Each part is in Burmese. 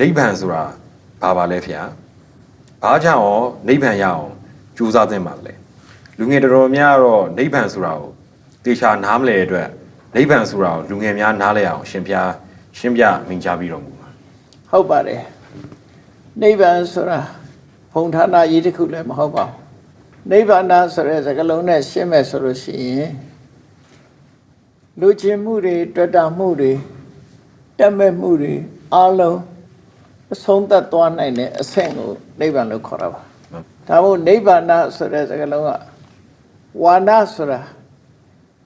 နိဗ္ဗာန်ဆိုတာဘာပါလဲဖေ။ဘာကြောင့်ရောနိဗ္ဗာန်ရအောင်ကြိုးစားသင့်ပါလဲ။လူငယ်တော်တော်များတော့နိဗ္ဗာန်ဆိုတာကိုတေချာနားမလဲအတွက်နိဗ္ဗာန်ဆိုတာကိုလူငယ်များနားလဲအောင် ရှင်ပြရှင်းပြမိန့်ကြားပြီးတော်မူပါဟုတ်ပါတယ်နိဗ္ဗာန်ဆိုတာဘုံဌာနကြီးတစ်ခုလည်းမဟုတ်ပါဘူးနိဗ္ဗာန်ဆိုတဲ့စကားလုံးနဲ့ရှင်းမယ်ဆိုလို့ရှိရင်လူချင်းမှုတွေတွေ့တာမှုတွေတက်မဲ့မှုတွေအလုံး အဆုံးသတ်သွားနိုင်တဲ့အဆင့်ကိုနိဗ္ဗာန်လို့ခေါ်တာပါဒါမို့နိဗ္ဗာန်ဆိုတဲ့စကားလုံးကဝါဒဆိုတာ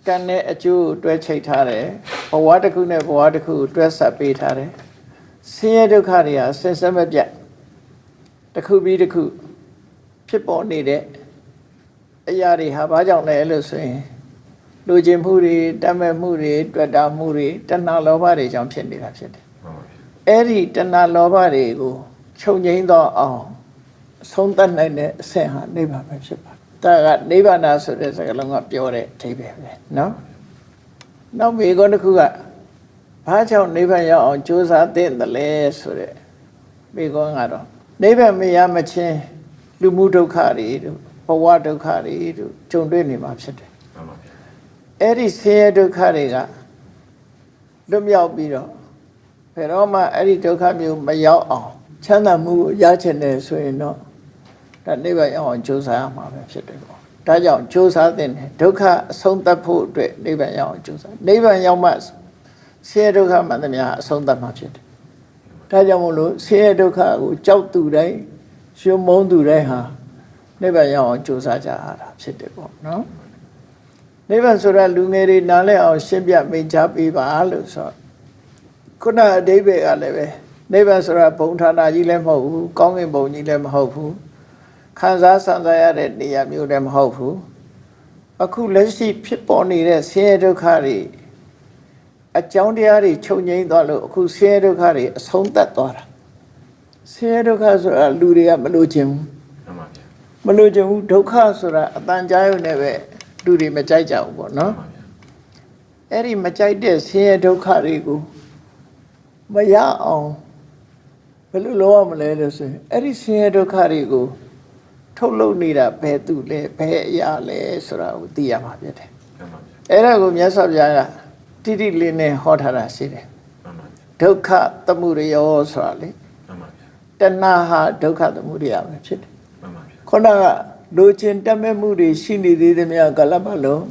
ကံနဲ့အကျိုးကိုတွဲချိတ်ထားတယ်ဘဝတစ်ခုနဲ့ဘဝတစ်ခုကိုတွဲဆက်ပေးထားတယ်ဆင်းရဲဒုက္ခတွေဟာဆင်ဆက်မပြတ်တစ်ခုပြီးတစ်ခုဖြစ်ပေါ်နေတဲ့အရာတွေဟာဘာကြောင့်လဲလို့ဆိုရင်လူကျင်မှုတွေတတ်မဲ့မှုတွေတွေ့တာမှုတွေတဏှာလောဘတွေကြောင့်ဖြစ်နေတာဖြစ်တယ်ဟုတ်ပါဗျာ အဲ့ဒီတဏှာလောဘတွေကိုချုပ်ငိမ့်တော့အောင်အဆုံးသတ်နိုင်တဲ့အဆင့်ဟာနိဗ္ဗာန်ပဲဖြစ်ပါတယ်ဒါကနိဗ္ဗာန်ဆိုတဲ့စကားလုံးကပြောတဲ့အဓိပ္ပာယ်ပဲနော်နောက်မေခွန်းတစ်ခုကဘာကြောင့်နိဗ္ဗာန်ရောက်အောင်ကြိုးစားသင့်တယ်လဲဆိုတဲ့မိကောင်းကတော့နိဗ္ဗာန်မရမချင်းလူမှုဒုက္ခတွေတို့ဘဝဒုက္ခတွေတို့ကြုံတွေ့နေမှာဖြစ်တယ်ဟုတ်ပါဗျာအဲ့ဒီဆင်းရဲဒုက္ခတွေကလွတ်မြောက်ပြီးတော့ ဘယ်တော့မှအဲ့ဒီဒုက္ခမျိုးမရောက်အောင်ချမ်းသာမှုကိုရချင်တယ်ဆိုရင်တော့ဒါနိဗ္ဗာန်ရောက်အောင်ကြိုးစားရမှာပဲဖြစ်တယ်ပေါ့ဒါကြောင့်ကြိုးစားတဲ့ဒုက္ခအဆုံးသတ်ဖို့အတွက်နိဗ္ဗာန်ရောက်အောင်ကြိုးစားနိဗ္ဗာန်ရောက်မှဆင်းရဲဒုက္ခမှန်သမျှအဆုံးသတ်မှာဖြစ်တယ်ဒါကြောင့်မို့လို့ဆင်းရဲဒုက္ခကိုကြောက်သူတိုင်းရှင်မုန်းသူတိုင်းဟာနိဗ္ဗာန်ရောက်အောင်ကြိုးစားကြရတာဖြစ်တယ်ပေါ့နော်နိဗ္ဗာန်ဆိုတာလူငယ်တွေနားလည်အောင်ရှင်းပြမိန့်ကြားပေးပါလို့ဆိုတော့ ခုနအဓိပ္ပာယ်ကလည်းပဲနိဗ္ဗာန်ဆိုတာဘုံဌာနကြီးလည်းမဟုတ်ဘူးကောင်းကင်ဘုံကြီးလည်းမဟုတ်ဘူးခံစားဆံစားရတဲ့နေရာမျိုးလည်းမဟုတ်ဘူးအခုလက်ရှိဖြစ်ပေါ်နေတဲ့ဆင်းရဲဒုက္ခတွေအကြောင်းတရားတွေချုပ်ငြိမ်းသွားလို့အခုဆင်းရဲဒုက္ခတွေအဆုံးသတ်သွားတာဆင်းရဲဒုက္ခဆိုတာလူတွေကမလို့ခြင်းဘူးဟုတ်ပါဗျာမလို့ကြဘူးဒုက္ခဆိုတာအတန်ကြားရုံနဲ့ပဲလူတွေမကြိုက်ကြဘူးပေါ့နော်ဟုတ်ပါဗျာအဲ့ဒီမကြိုက်တဲ့ဆင်းရဲဒုက္ခတွေကို မရအောင်ဘယ်လိုလုပ်ရမလဲလို့ဆိုရင်အဲ့ဒီဆင်းရဲဒုက္ခတွေကိုထုတ်လုပ်နေတာဘယ်သူလဲဘယ်အရာလဲဆိုတာကိုသိရမှာဖြစ်တယ်ဟုတ်ပါဗျာအဲ့ဒါကိုမြတ်စွာဘုရားကတိတိလေးနဲ့ဟောထားတာရှိတယ်ဟုတ်ပါဗျာဒုက္ခသမှုရယောဆိုတာလေဟုတ်ပါဗျာတဏှာဟာဒုက္ခသမှုရပဲဖြစ်တယ်ဟုတ်ပါဗျာခုနကလူချင်းတက်မဲ့မှုတွေရှိနေသေးသမျှကလပ်မလုံး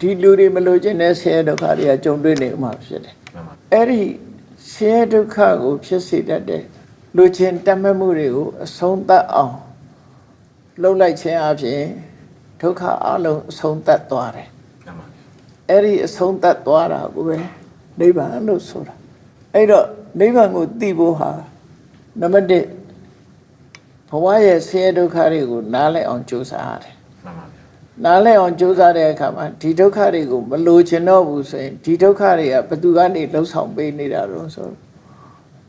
ဒီလူတွေမလို့ခြင်းတဲ့ဆင်းရဲဒုက္ခတွေကကြုံတွေ့နေမှာဖြစ်တယ်ဟုတ်ပါအဲ့ဒီ ဆင်းရဲဒုက္ခကိုဖြစ်စေတတ်တဲ့လူချင်းတက်မဲ့မှုတွေကိုအဆုံးသတ်အောင်လှုပ်လိုက်ခြင်းအပြင်ဒုက္ခအလုံးအဆုံးသတ်သွားတယ်ဟုတ်ပါဗျာအဲ့ဒီအဆုံးသတ်သွားတာကိုပဲနိဗ္ဗာန်လို့ဆိုတာအဲ့တော့နိဗ္ဗာန်ကိုသိဖို့ဟာနံပါတ်1ဘဝရဲ့ဆင်းရဲဒုက္ခတွေကိုနားလည်အောင်ကြိုးစားရတယ်ဟုတ်ပါဗျာ နားလည်အောင်ကြိုးစားတဲ့အခါမှာဒီဒုက္ခတွေကိုမလိုချင်တော့ဘူးဆိုရင်ဒီဒုက္ခတွေကဘယ်သူကနေလှုပ်ဆောင်ပေးနေတာတော့ဆို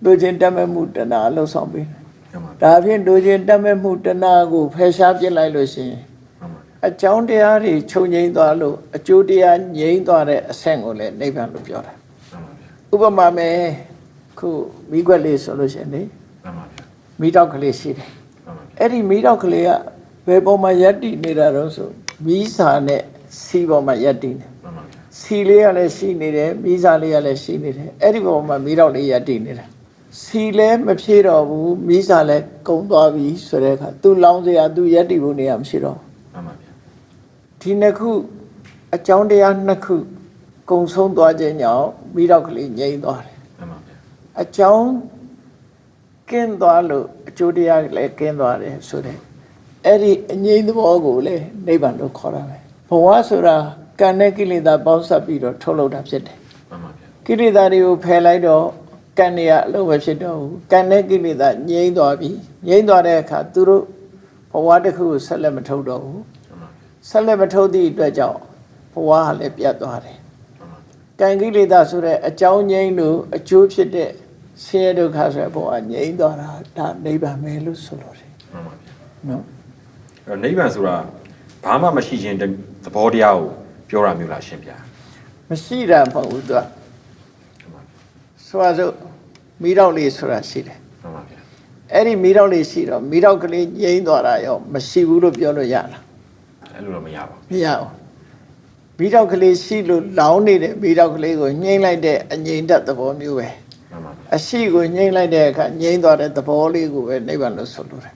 လိုချင်တတ်မဲ့မှုတဏှာလှုပ်ဆောင်ပေးတယ်ဟုတ်ပါဗျာဒါဖြင့်လိုချင်တတ်မဲ့မှုတဏှာကိုဖယ်ရှားပြစ်လိုက်လို့ရှိရင်ဟုတ်ပါဗျာအကြောင်းတရားတွေချုပ်ငြိမ်းသွားလို့အကျိုးတရားငြိမ်းသွားတဲ့အဆင့်ကိုလည်းနိဗ္ဗာန်လို့ပြောတာဟုတ်ပါဗျာဥပမာမယ်ခုမိခွက်လေးဆိုလို့ရှိရင်လေဟုတ်ပါဗျာမိတောက်ကလေးရှိတယ်ဟုတ်ပါဗျာအဲ့ဒီမိတောက်ကလေးကဘယ်ပေါ်မှာယက်တည်နေတာတော့ဆို မိစာနဲ့စီပေါ်မှာယက်တည်နေဟုတ်ပါဗျာစီလေးကလည်းရှိနေတယ်မိစာလေးကလည်းရှိနေတယ်အဲ့ဒီပေါ်မှာမိတောက်လေးယက်တည်နေတာစီလည်းမဖြေတော့ဘူးမိစာလည်းကုံသွားပြီဆိုတဲ့အခါသူလောင်းစရာသူယက်တည်ဖို့နေရာမရှိတော့ဘူးဟုတ်ပါဗျာဒီနှစ်ခုအကြောင်းတရားနှစ်ခုကုံဆုံးသွားခြင်းကြောင့်မိတော့ကလေးငြိမ့်သွားတယ်ဟုတ်ပါဗျာအကြောင်းကင်းသွားလို့အကျိုးတရားလည်းကင်းသွားတယ်ဆိုတဲ့ အဲ့ဒီအငြိမ့်သဘောကိုလေနိဗ္ဗာန်လို့ခေါ်တာပဲဘဝဆိုတာကံနဲ့ကိလေသာပေါင်းစပ်ပြီးတော့ထုတ်လုပ်တာဖြစ်တယ်ဟုတ်ပါဗျာကိလေသာတွေကိုဖယ်လိုက်တော့ကံတွေကအလုံးပဲဖြစ်တော့ဘူးကံနဲ့ကိလေသာငြိမ့်သွားပြီငြိမ့်သွားတဲ့အခါသူတို့ဘဝတစ်ခုကိုဆက်လက်မထုတ်တော့ဘူးဟုတ်ပါဗျာဆက်လက်မထုတ်သည့်အတွက်ကြောင့်ဘဝဟာလည်းပြတ်သွားတယ်ဟုတ်ပါဗျာ။ကံကိလေသာဆိုတဲ့အကြောင်းငြိမ်းလို့အကျိုးဖြစ်တဲ့ဆင်းရဲဒုက္ခဆိုတဲ့ဘဝငြိမ်းသွားတာဒါနိဗ္ဗာန်ပဲလို့ဆိုလို့တယ်ဟုတ်ပါဗျာနော်အဲ့ တော့နိဗ္ဗာန်ဆိုတာဘာမှမရှိခြင်းသဘောတရားကိုပြောတာမျိုးလားရှင်ဗျာ။မရှိတာမဟုတ်ဘူးသူကဟုတ်ပါဗျာဆိုပါစို့မိတော့လေးဆိုတာရှိတယ်ဟုတ်ပါအဲ့ဒီမီးတောက်လေးရှိတော့မီးတောက်ကလေးငြိမ်းသွားတာရောမရှိဘူးလို့ပြောလို့ရလားအဲ့လိုတော့မရပါဘူးမရဘူးမီးတောက်ကလေးရှိလို့လောင်းနေတဲ့မီးတောက်ကလေးကိုငြိမ်းလိုက်တဲ့အငြိမ်သက်သဘောမျိုးပဲမှန်ပါဗျာအရှိကိုငြိမ်းလိုက်တဲ့အခါငြိမ်းသွားတဲ့သဘောလေးကိုပဲနိဗ္ဗာန်လို့ဆိုလိုတယ်